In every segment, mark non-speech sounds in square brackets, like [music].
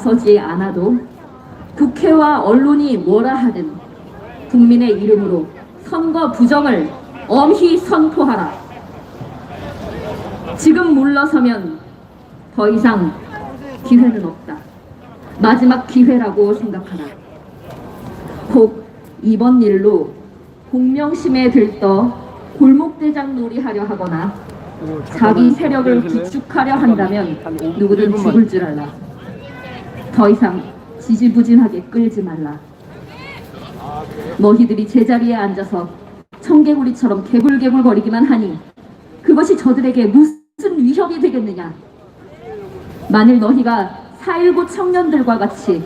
나서지 않아도 국회와 언론이 뭐라 하든 국민의 이름으로 선거 부정을 엄히 선포하라. 지금 물러서면 더 이상 기회는 없다. 마지막 기회라고 생각하라. 혹 이번 일로 공명심에 들떠 골목대장 놀이하려 하거나 자기 세력을 구축하려 한다면 누구든 죽을 줄 알라. 더 이상 지지부진하게 끌지 말라. 너희들이 제자리에 앉아서 청개구리처럼 개굴개굴 거리기만 하니 그것이 저들에게 무슨 위협이 되겠느냐? 만일 너희가 4.19 청년들과 같이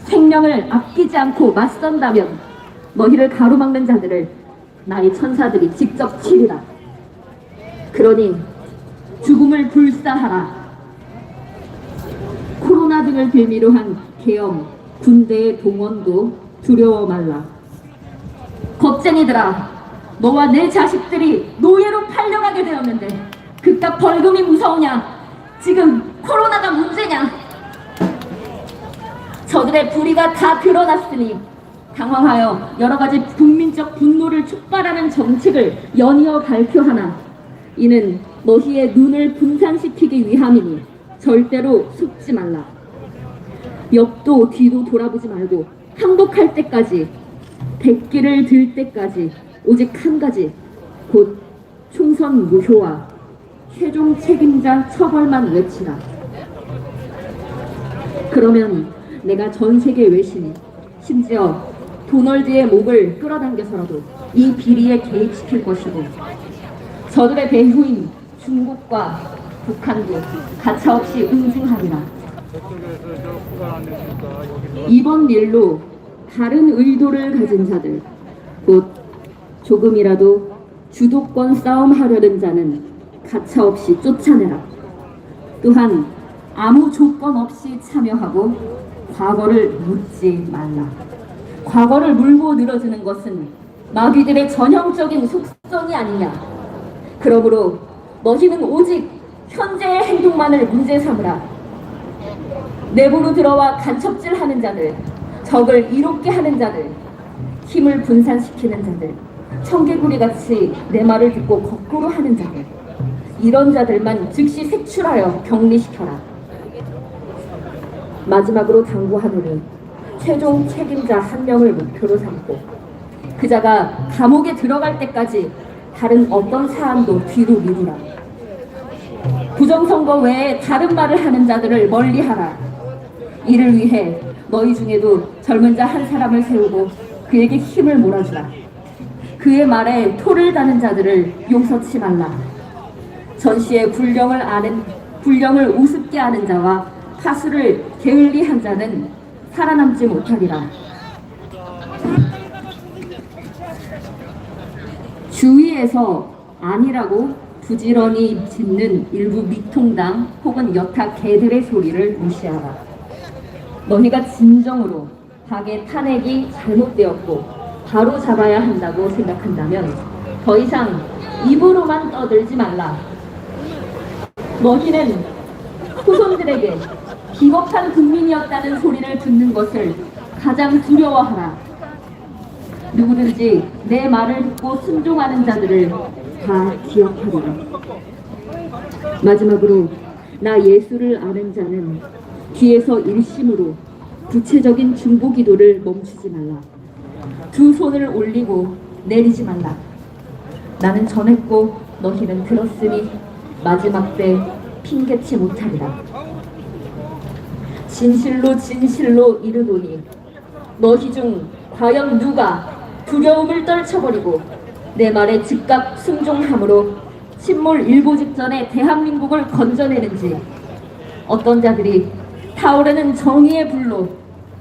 생명을 아끼지 않고 맞선다면 너희를 가로막는 자들을 나의 천사들이 직접 치리라. 그러니 죽음을 불사하라. 등을 빌미로 한 계엄, 군대의 동원도 두려워 말라. 겁쟁이들아, 너와 내 자식들이 노예로 팔려가게 되었는데 그깟 벌금이 무서우냐? 지금 코로나가 문제냐? 저들의 불의가 다 드러났으니 당황하여 여러 가지 국민적 분노를 촉발하는 정책을 연이어 발표하나 이는 너희의 눈을 분산시키기 위함이니 절대로 속지 말라. 옆도 뒤도 돌아보지 말고 항복할 때까지 백기를 들 때까지 오직 한 가지 곧 총선 무효와 최종 책임자 처벌만 외치라. 그러면 내가 전 세계 외신이 심지어 도널드의 목을 끌어당겨서라도 이 비리에 개입시킬 것이고 저들의 배후인 중국과 북한도 가차없이 응징하리라. 이번 일로 다른 의도를 가진 자들, 곧 조금이라도 주도권 싸움 하려는 자는 가차없이 쫓아내라. 또한 아무 조건 없이 참여하고 과거를 묻지 말라. 과거를 물고 늘어지는 것은 마귀들의 전형적인 속성이 아니냐. 그러므로 너희는 오직 현재의 행동만을 문제 삼으라. 내부로 들어와 간첩질하는 자들, 적을 이롭게 하는 자들, 힘을 분산시키는 자들, 청개구리 같이 내 말을 듣고 거꾸로 하는 자들, 이런 자들만 즉시 색출하여 격리시켜라. 마지막으로 당부하노니 최종 책임자 한 명을 목표로 삼고 그자가 감옥에 들어갈 때까지 다른 어떤 사안도 뒤로 미루라. 부정선거 외에 다른 말을 하는 자들을 멀리하라. 이를 위해 너희 중에도 젊은 자 한 사람을 세우고 그에게 힘을 몰아주라. 그의 말에 토를 다는 자들을 용서치 말라. 전시의 불령을 아는 불령을 우습게 하는 자와 파수를 게을리한 자는 살아남지 못하리라. 주위에서 아니라고 부지런히 짓는 일부 미통당 혹은 여타 개들의 소리를 무시하라. 너희가 진정으로 박의 탄핵이 잘못되었고 바로 잡아야 한다고 생각한다면 더 이상 입으로만 떠들지 말라. 너희는 후손들에게 비겁한 국민이었다는 소리를 듣는 것을 가장 두려워하라. 누구든지 내 말을 듣고 순종하는 자들을 다 기억하리라. 마지막으로 나 예수를 아는 자는 뒤에서 일심으로 구체적인 중보 기도를 멈추지 말라. 두 손을 올리고 내리지 말라. 나는 전했고 너희는 들었으니 마지막 때 핑계치 못하리라. 진실로 진실로 이르노니 너희 중 과연 누가 두려움을 떨쳐버리고 내 말에 즉각 순종함으로 침몰 일보 직전에 대한민국을 건져내는지 어떤 자들이 타오르는 정의의 불로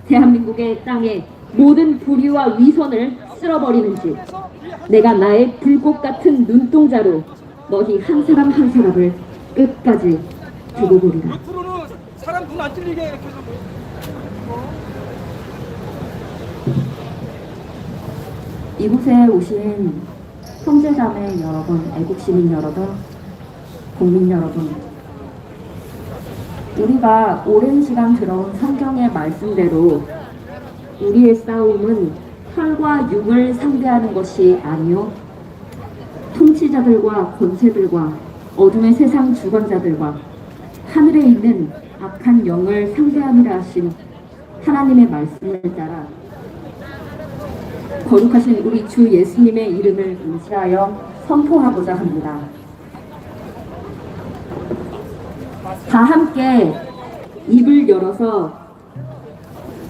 대한민국의 땅에 모든 불의와 위선을 쓸어버리는지 내가 나의 불꽃 같은 눈동자로 너희 한 사람 한 사람을 끝까지 두고 보리라. 앞으로는 사람 눈 안 찔리게 이렇게 해서 이곳에 오신 형제자매 여러분, 애국시민 여러분, 국민 여러분, 우리가 오랜 시간 들어온 성경의 말씀대로 우리의 싸움은 혈과 육을 상대하는 것이 아니요 통치자들과 권세들과 어둠의 세상 주관자들과 하늘에 있는 악한 영을 상대함이라 하신 하나님의 말씀을 따라 거룩하신 우리 주 예수님의 이름을 의지하여 선포하고자 합니다. 다 함께 입을 열어서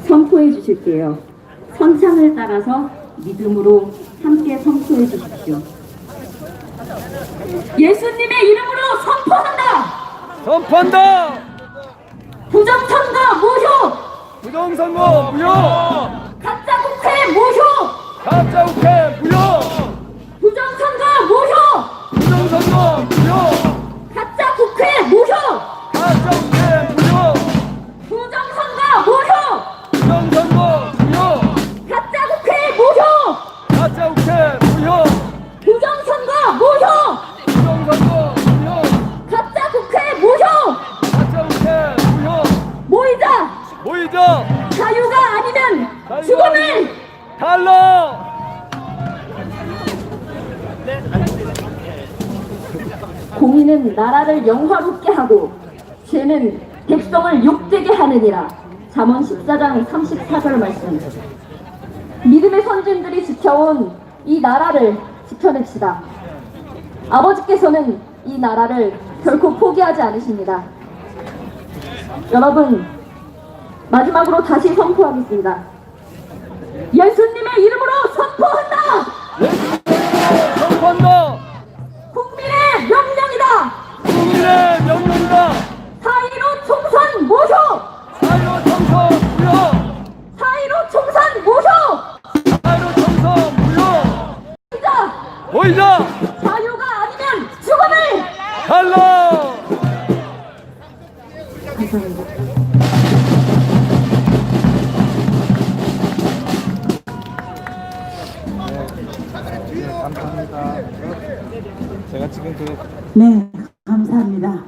선포해 주실게요. 선창을 따라서 믿음으로 함께 선포해 주십시오. 예수님의 이름으로 선포한다! 선포한다! 부정선거 무효! 부정선거 무효! 가짜 국회 무효! 가짜 국회 무효! 부정선거 무효! 부정선거 무효! 달러! 공의는 나라를 영화롭게 하고 죄는 백성을 욕되게 하느니라. 잠언 14장 34절 말씀. 믿음의 선진들이 지켜온 이 나라를 지켜냅시다. 아버지께서는 이 나라를 결코 포기하지 않으십니다. 여러분, 마지막으로 다시 선포하겠습니다. 예수님의 이름으로 선포한다! 선포한다! 국민의 명령이다! 국민의 명령이다! 사이로 총선 모효! 사이로 청소 무효! 사이로 총선 모효! 사이로 청소 무효! 모이자! 자유가 제가 지금 그 네, 감사합니다.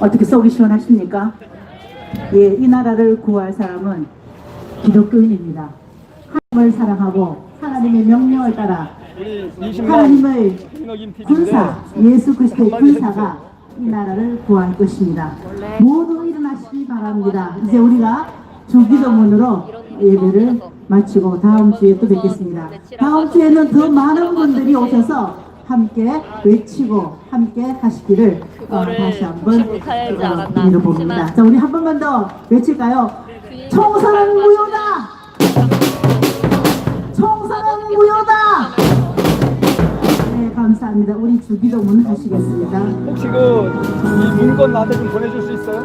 어떻게 속이 시원하십니까? 예, 이 나라를 구할 사람은 기독교인입니다. 하나님을 사랑하고 하나님의 명령을 따라 우리 20만 하나님의 군사, 예수 그리스도의 군사가 이 나라를 구할 것입니다. 모두 일어나시기 바랍니다. 이제 우리가 주기도문으로 예배를 마치고 다음 주에 또 뵙겠습니다. 다음 주에는 더 많은 분들이 오셔서 함께 외치고 함께 하시기를 어, 다시 한번 어, 빌어봅니다. 자, 우리 한 번만 더 외칠까요? 총선은 무효다! 총선은 무효다! 네, 감사합니다. 우리 주기도문 하시겠습니다. 혹시 그이 문건 나한테 좀 보내줄 수 있어요?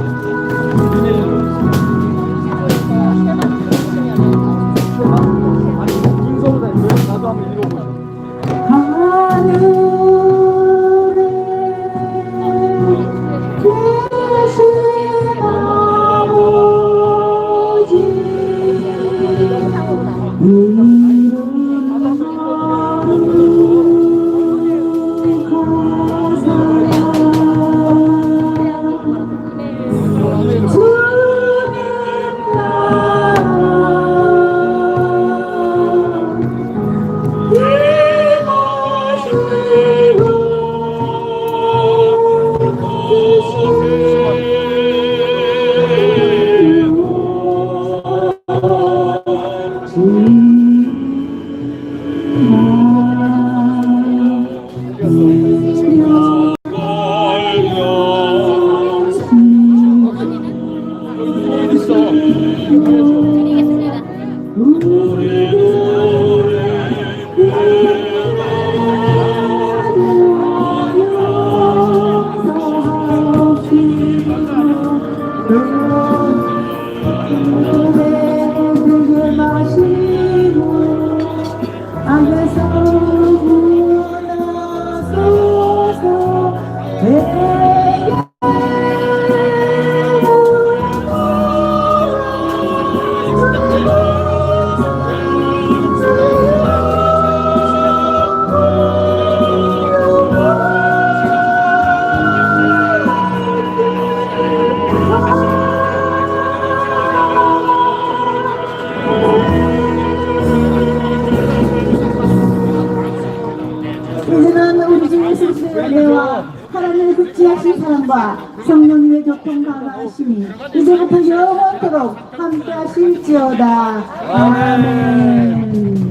사랑과 성령님의 교통 감화하심이 이제부터 영원토록 함께 하실지어다. 아멘.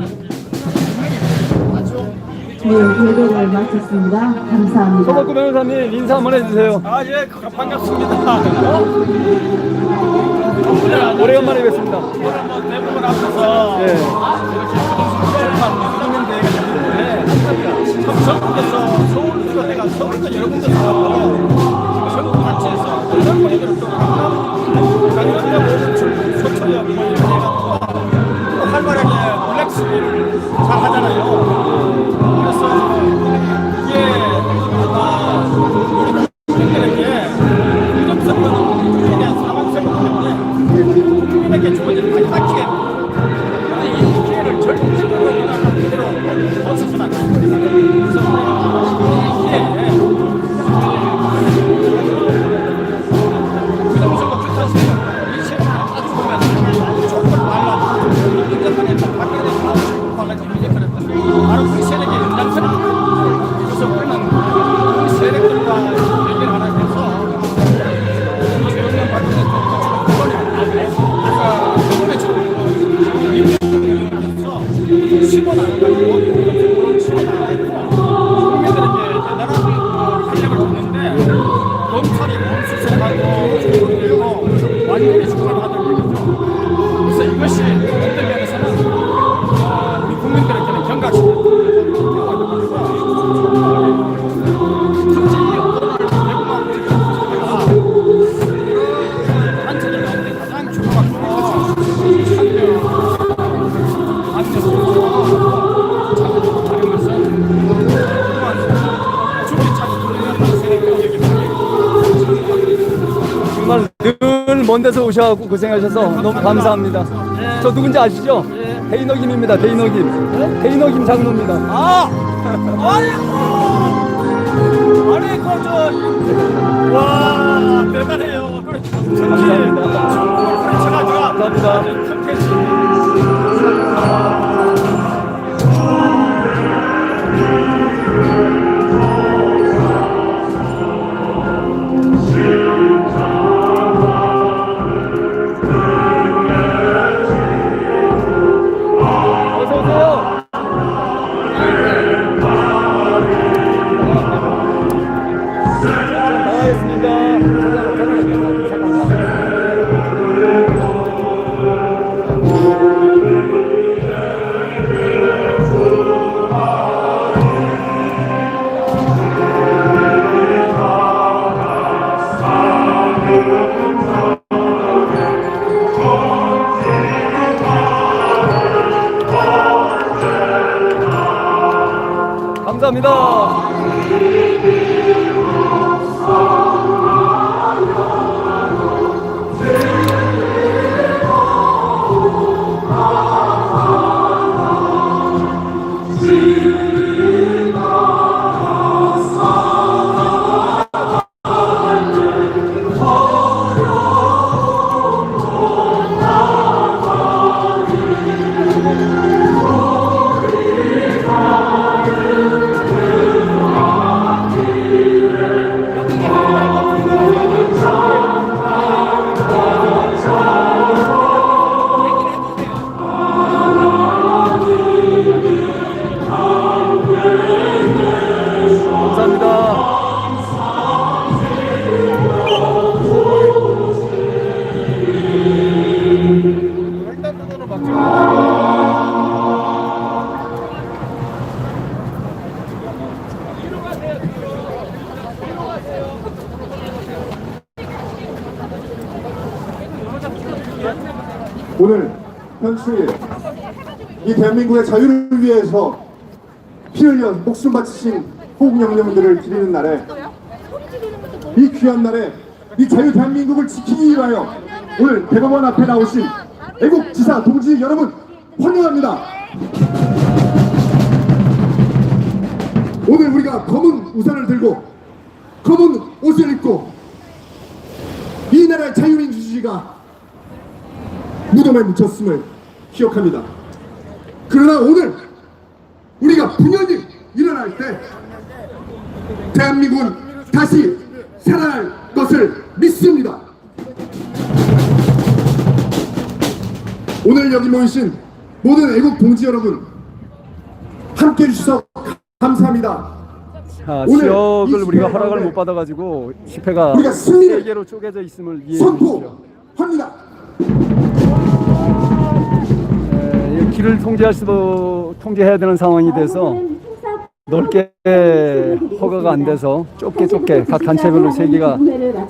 네, 예배를 마쳤습니다. 감사합니다. 서복구 변호사님 인사 한번 해주세요. 아, 예, 반갑습니다. 오래간만에 뵙습니다. 오늘 뭐 대부분 앞에서 예. 이렇게 대회가 있는데 참 전국에서 서울도 내가 서울도 여러 군데 가고 전국 단체에서 강남 강남역 소초역 뭐 이런 데가 또 활발하게 블랙스를 잘 하잖아요. 오셔갖고 고생하셔서 너무 감사합니다. 저 누군지 아시죠? 데이너김입니다. 데이너김. 데이너김 장로입니다. 아! 아이고! 아니, 그, 저, 와, 대단해요. 감사합니다. 감사합니다. 요. 목숨 바치신 호국 영령들을 기리는 날에 이 귀한 날에 이 자유 대한민국을 지키기 위하여 오늘 대법원 앞에 나오신 애국 지사 동지 여러분 환영합니다. 오늘 우리가 검은 우산을 들고 검은 옷을 입고 이 나라의 자유민주주의가 무덤에 묻혔음을 기억합니다. 그러나 오늘 우리가 분연히 일어날 때 대한민국은 다시 살아날 것을 믿습니다. 오늘 여기 모이신 모든 애국 동지 여러분 함께 해주셔서 감사합니다. 자, 오늘 지역을 이 우리가 허락을 못 받아가지고 집회가 우리가 승리를 세 개로 쪼개져 있음을 이해해 주십시오. 선포합니다. 에, 이 길을 통제할 수도 통제해야 되는 상황이 돼서 넓게 허가가 안 돼서 좁게 좁게 각 단체별로 세 개가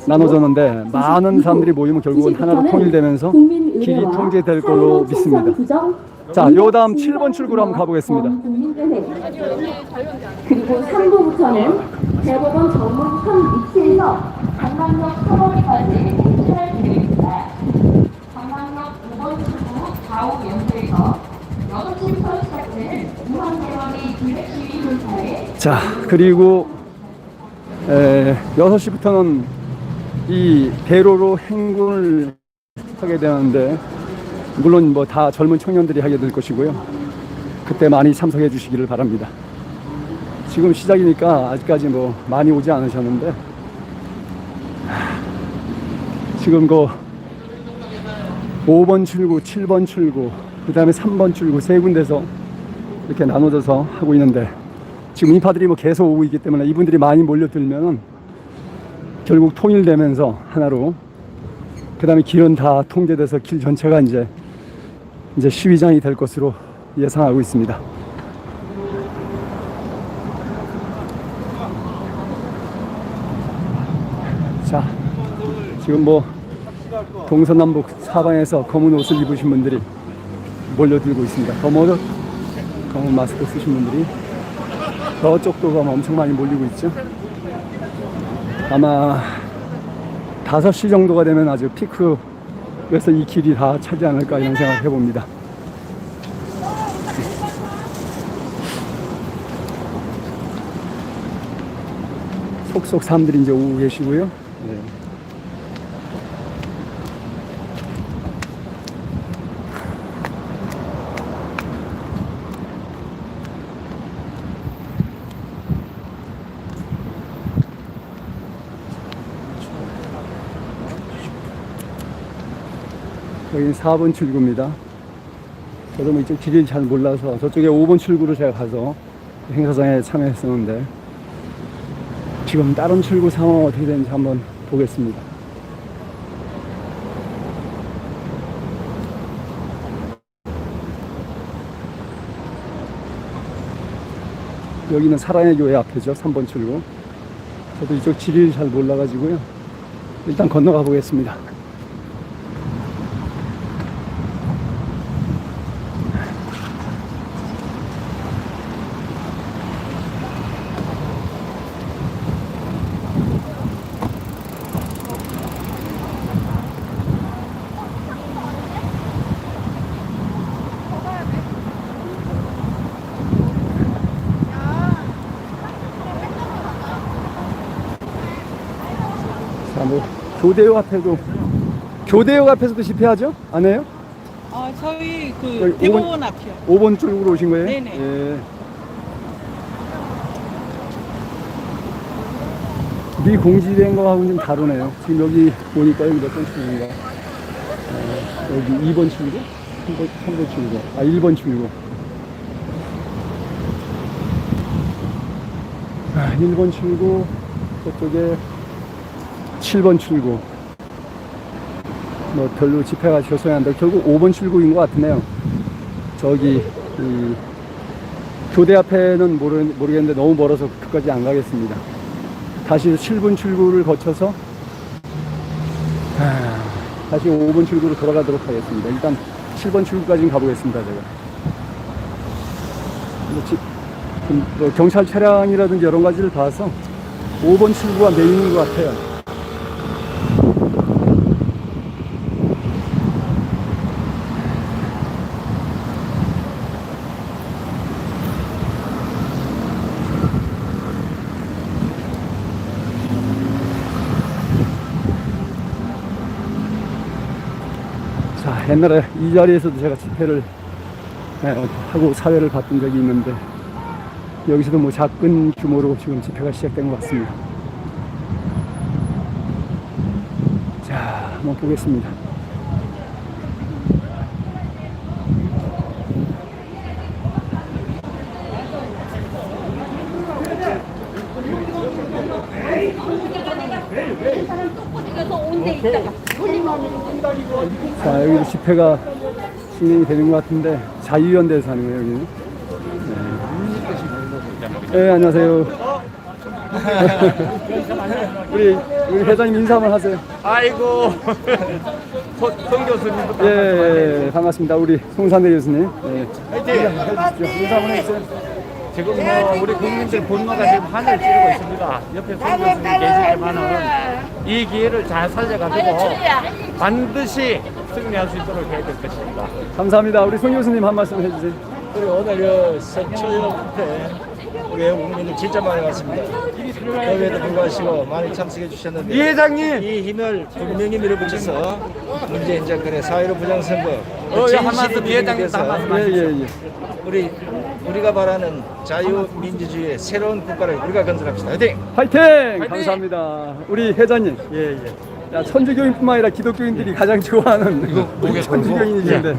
나눠졌는데 많은 사람들이 모이면 결국은 하나로 통일되면서 길이 통제될 걸로 믿습니다. 자, 요 다음 7번 출구로 한번 가보겠습니다. 그리고 3부부터는 대법원 전문 현 위치에서 강남역 3번까지 행진할 계획입니다. 강남역 5번 출구 좌우 연도에서 6시부터 시작되는 무한대원의 기획시위 행사에 자, 그리고 에, 6시부터는 이 대로로 행군을 하게 되는데 물론 뭐 다 젊은 청년들이 하게 될 것이고요. 그때 많이 참석해 주시기를 바랍니다. 지금 시작이니까 아직까지 뭐 많이 오지 않으셨는데 하, 지금 그 5번 출구, 7번 출구, 그 다음에 3번 출구 세 군데서 이렇게 나눠져서 하고 있는데 지금 인파들이 뭐 계속 오고 있기 때문에 이분들이 많이 몰려들면은 결국 통일되면서 하나로 그 다음에 길은 다 통제돼서 길 전체가 이제 이제 시위장이 될 것으로 예상하고 있습니다. 자, 지금 뭐 동서남북 사방에서 검은 옷을 입으신 분들이 몰려들고 있습니다. 검은, 검은 마스크 쓰신 분들이 저쪽도 가면 엄청 많이 몰리고 있죠. 아마 5시 정도가 되면 아주 피크에서 이 길이 다 차지 않을까 이런 생각 해봅니다. 속속 사람들이 이제 오고 계시고요. 네. 4번 출구입니다. 저도 뭐 이쪽 길을 잘 몰라서 저쪽에 5번 출구로 제가 가서 행사장에 참여했었는데 지금 다른 출구 상황 어떻게 되는지 한번 보겠습니다. 여기는 사랑의 교회 앞이죠. 3번 출구. 저도 이쪽 지리를 잘 몰라가지고요. 일단 건너가 보겠습니다. 자, 뭐 교대역 앞에도 교대역 앞에서도 집회하죠? 안 해요? 어, 저희 여기 그 대법원 앞이요. 5번 출구로 오신 거예요? 네네. 예. 미 공지된 거하고는 좀 다르네요. 지금 여기 보니까 여기 몇 번 출구인가? 어, 여기 2번 출구? 3번, 3번 출구. 아, 1번 출구. 아, 1번 출구. 저쪽에 7번 출구. 뭐 별로 집회가 조소한데 결국 5번 출구인 것 같으네요. 저기 이 교대 앞에는 모르, 모르겠는데 너무 멀어서 그까지 안 가겠습니다. 다시 7분 출구를 거쳐서 아, 다시 5번 출구로 돌아가도록 하겠습니다. 일단 7번 출구까지 가보겠습니다. 제가 좀뭐 경찰 차량이라든지 여러 가지를 봐서 5번 출구가 메인인 것 같아요. 자, 옛날에 이 자리에서도 제가 집회를 예, 하고 사회를 봤던 적이 있는데 여기서도 뭐 작은 규모로 지금 집회가 시작된 것 같습니다. 한번 보겠습니다. 자, 여기도 집회가 진행이 되는 것 같은데 자유연대에서 하는 거예요, 여기는. 네, 네 안녕하세요. [laughs] 우리 우리 회장님 인사 한번 하세요. 아이고 송, 송 교수님부터 예, 예, 반갑습니다. 우리 송산대 교수님. 예. 해주십시오. 인사 한번 해주세요. 지금 뭐 우리 국민들 분노가 지금 하늘 찌르고 있습니다. 옆에 송 교수님 계시지만은 이 기회를 잘 살려가지고 반드시 승리할 수 있도록 해야 될 것입니다. 감사합니다. 우리 송 교수님 한 말씀 해주세요. 그리고 오늘 그 서초역에 우리 국민들 진짜 많이 왔습니다. 여기에도 불구하시고 많이 참석해 주셨는데 이 회장님! 이 힘을 분명히 밀어붙여서 문재인 정권의 4.15 부정선거 어, 예, 한 말씀, 이 회장님도 한 말씀 예, 예, 예. 우리 우리가 바라는 자유민주주의의 새로운 국가를 우리가 건설합시다. 화이팅! 화이팅! 감사합니다. 우리 회장님. 예, 예. 야, 천주교인뿐만 아니라 기독교인들이 가장 좋아하는 우리 천주교인이신데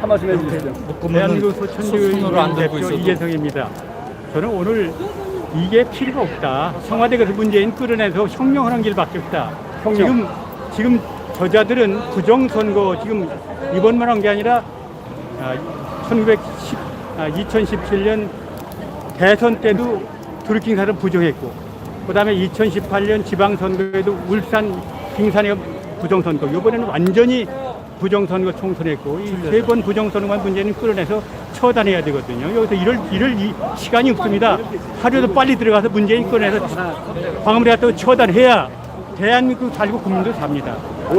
한 말씀 해주시죠. 대한민국 소천주교인 대표 이재성입니다. 저는 오늘 이게 필요가 없다. 청와대에서 문재인 끌어내서 혁명하는 길밖에 없다. 혁명. 지금 지금 저자들은 부정선거 지금 이번만 한 게 아니라 아, 1910, 아, 2017년 대선 때도 두루킹사를 부정했고 그다음에 2018년 지방선거에도 울산 빙산에 부정선거 이번에는 완전히 부정선거 총선했고 이 세 번 부정선거만 문제는 끌어내서 처단해야 되거든요. 여기서 이럴 이럴 이 시간이 없습니다. 하루도 빨리 들어가서 문재인 끌어내서 방어를 갖다 처단해야 대한민국 살고 국민도 삽니다.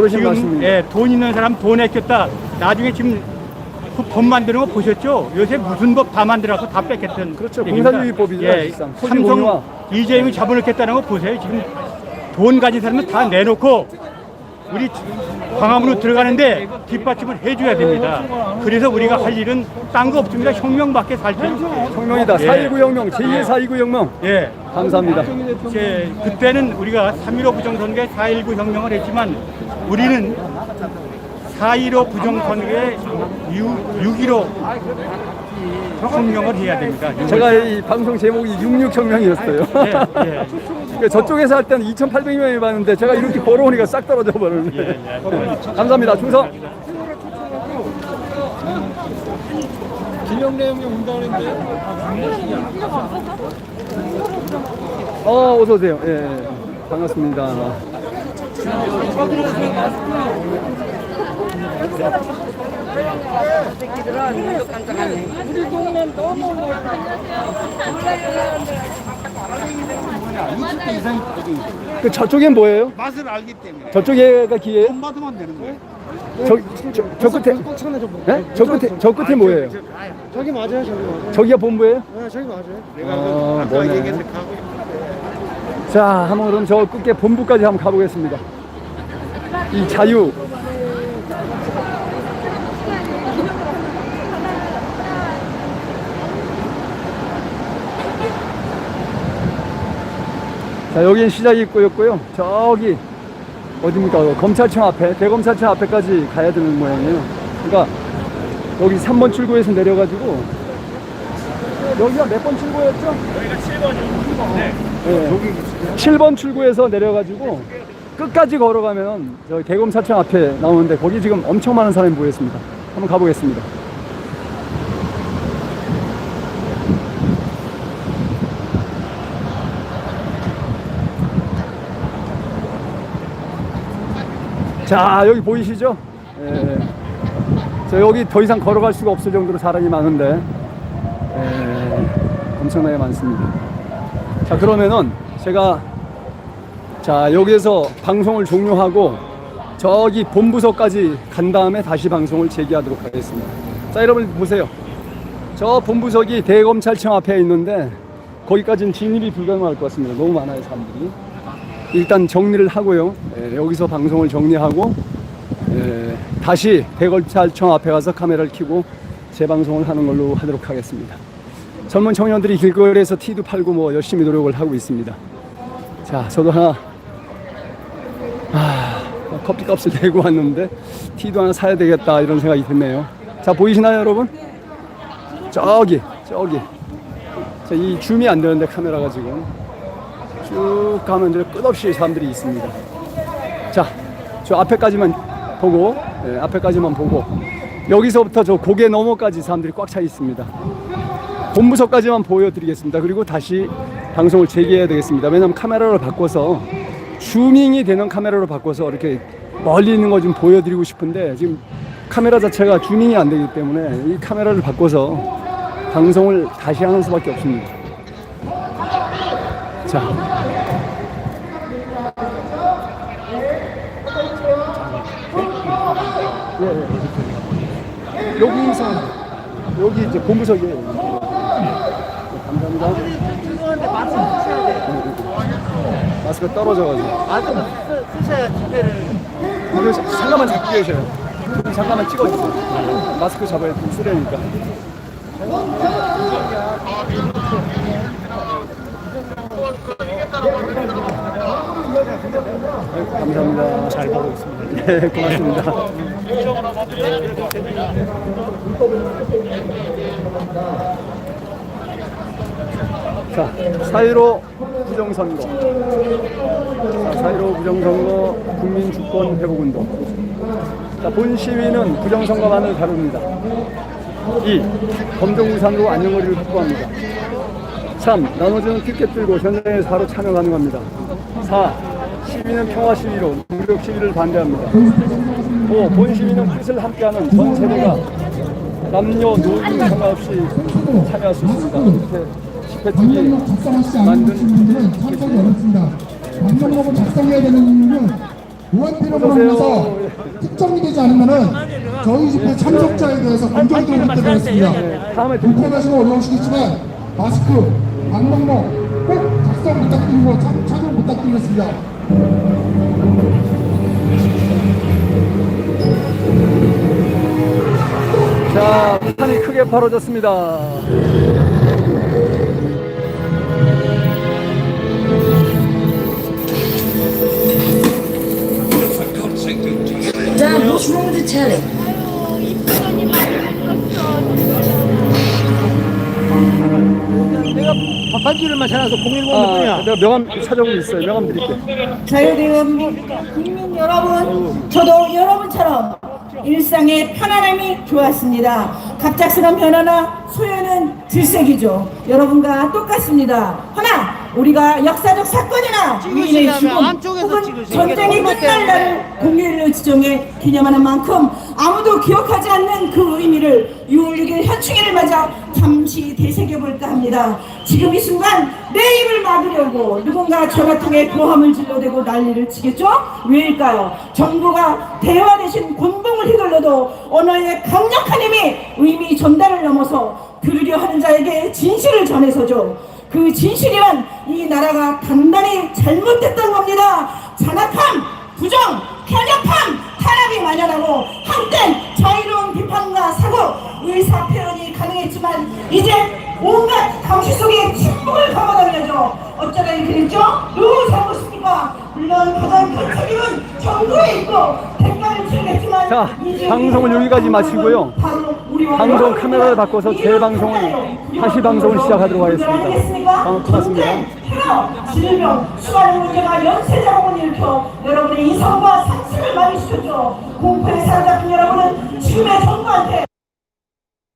지금 말씀입니다. 예, 돈 있는 사람 돈 아꼈다. 나중에 지금 그 법 만드는 거 보셨죠? 요새 무슨 법 다 만들어서 다 뺏겼던 그렇죠. 얘기입니다. 공산주의법이죠, 예, 사실상. 소유 공유화. 삼성 이재명이 잡아놓겠다는 거 보세요. 지금 돈 가진 사람은 다 내놓고 우리 광화문으로 들어가는데 뒷받침을 해줘야 됩니다. 그래서 우리가 할 일은 딴 거 없습니다. 혁명밖에 살수 없어요. 혁명이다. 예. 4.19 혁명, 제2의 4.29 혁명. 예. 감사합니다. 이제 그때는 우리가 3.15 부정선거에 4.19 혁명을 했지만 우리는 4.15 부정선거에 6.15 혁명을 해야 됩니다. 제가 이 방송 제목이 66혁명이었어요. 예, 예. 그러니까 저쪽에서 할 때는 2,800명이 봤는데 제가 이렇게 걸어오니까 싹 떨어져 버렸네. 예, 감사합니다. 충성. 어, 어서 오세요. 예, 예. 반갑습니다. 그 저쪽엔 뭐예요? 맛을 알기 때문에 저쪽에가 기회예요? 받으면 되는 거예요. 저, 저, 저 끝에 네? 저 끝에 저 끝에 뭐예요? 저기 맞아요, 저기 맞아요. 저기가 본부예요? 네, 저기 맞아요. 아, 아 까 뭐네. 얘기해서 가고 자, 한번 그럼 저 끝에 본부까지 한번 가보겠습니다. 이 자유. 자, 여기는 시작 입구였고요. 저기 어디입니까? 검찰청 앞에, 대검찰청 앞에까지 가야 되는 모양이에요. 그러니까 여기 3번 출구에서 내려가지고 여기가 몇 번 출구였죠? 네. 7번 출구에서 내려가지고 끝까지 걸어가면 저기 대검사청 앞에 나오는데 거기 지금 엄청 많은 사람이 모였습니다. 한번 가보겠습니다. 자 여기 보이시죠? 예. 저 여기 더 이상 걸어갈 수가 없을 정도로 사람이 많은데 예. 엄청나게 많습니다. 자 그러면은 제가 자 여기에서 방송을 종료하고 저기 본부석까지 간 다음에 다시 방송을 재개하도록 하겠습니다. 자 여러분 보세요. 저 본부석이 대검찰청 앞에 있는데 거기까지는 진입이 불가능할 것 같습니다. 너무 많아요 사람들이. 일단 정리를 하고요. 예, 여기서 방송을 정리하고 예, 다시 대검찰청 앞에 가서 카메라를 켜고 재방송을 하는 걸로 하도록 하겠습니다. 젊은 청년들이 길거리에서 티도 팔고 뭐 열심히 노력을 하고 있습니다. 자, 저도 하나 아, 커피값을 내고 왔는데 티도 하나 사야 되겠다 이런 생각이 드네요. 자 보이시나요 여러분? 저기 저기 자, 이 줌이 안 되는데 카메라가 지금 쭉 가면 끝없이 사람들이 있습니다. 자, 저 앞에까지만 보고, 예, 앞에까지만 보고, 여기서부터 저 고개 너머까지 사람들이 꽉 차 있습니다. 본부석까지만 보여드리겠습니다. 그리고 다시 방송을 재개해야 되겠습니다. 왜냐하면 카메라를 바꿔서 줌밍이 되는 카메라로 바꿔서 이렇게 멀리 있는 거 좀 보여드리고 싶은데 지금 카메라 자체가 줌밍이 안 되기 때문에 이 카메라를 바꿔서 방송을 다시 하는 수밖에 없습니다. 자, 예, 예. 여기서 여기 이제 본부석이에요. 감사합니다. 마스크 떨어져가지고. 마스크 쓰셔야 집회를. 이거 잠깐만 잡고 계셔요. 잠깐만 찍어주세요. 마스크 잡아야 돼. 쓰려니까. 감사합니다. 잘 보고 있습니다. 네, 고맙습니다. 자, 4.15 부정선거. 자, 4.15 부정선거 국민주권 회복운동. 자, 본 시위는 부정선거만을 다룹니다. 2. 검정우산으로 안전거리를 확보합니다. 3. 나눠주는 티켓 들고 현장에서 바로 참여 가능합니다. 4. 시위는 평화 시위로 무력 시위를 반대합니다. 5. 본 시위는 뜻을 함께하는 전 세대가 남녀 노인 상관없이 참여할 수 있습니다. 이렇게 집회 측이 방명록 작성하시지 않은 만든 분들은 참석이 어렵습니다. 방명록을 작성해야 되는 이유는 의원필요를 하면서 특정이 되지 않으면은 저희 집회 참석자에 대해서 못 되겠습니다. 다음에 불편하시고 어려우시겠지만 마스크, 방명록 꼭 작성 부탁드리고 참, 착용 부탁드리겠습니다. 자, 판이 크게 벌어졌습니다. Dan, what's wrong with the telly? 내가 반줄을만 찾아서 010몇 아, 분이야. 내가 명함 찾아보고 있어요. 명함 드릴게요. 자유대한민국 국민 여러분, 저도 여러분처럼 일상의 편안함이 좋았습니다. 갑작스런 변화나 소요는 질색이죠. 여러분과 똑같습니다. 허나 우리가 역사적 사건이나 위인의 죽음 혹은. 전쟁이 끝날 날을 공휴일로 지정해 기념하는 만큼 아무도 기억하지 않는 그 의미를 6월 6일 현충일을 맞아 잠시 되새겨볼까 합니다. 지금 이 순간 내 입을 막으려고 누군가 전화 통해 고함을 질러대고 난리를 치겠죠? 왜일까요? 정부가 대화 대신 곤봉을 휘둘러도 언어의 강력한 힘이 의미 전달을 넘어서 들으려 하는 자에게 진실을 전해서죠. 그 진실이란 이 나라가 단단히 잘못됐던 겁니다. 잔악함, 부정, 편협함, 탄압이 만연하고 한땐 자유로운 비판과 사고, 의사 표현이 가능했지만 이제 온갖 감시 속에 침묵을 감아당겨죠. 어쩌다 이렇게 됐죠? 누구 잘못입니까? 물론 가장 큰 책임은 정부에 있고 대가를 치르겠지만 자, 방송을 여기까지 마치고요. 방송 카메라를 바꿔서 재방송을, 다시 방송을 시작하도록 하겠습니다. 아, 고맙습니다. 테러, 질병, 수많은 문제가 연쇄자원을 일으켜 여러분의 인성과 상심을 많이 시켰죠. 공포에 사로 여러분은 지금의 정부한테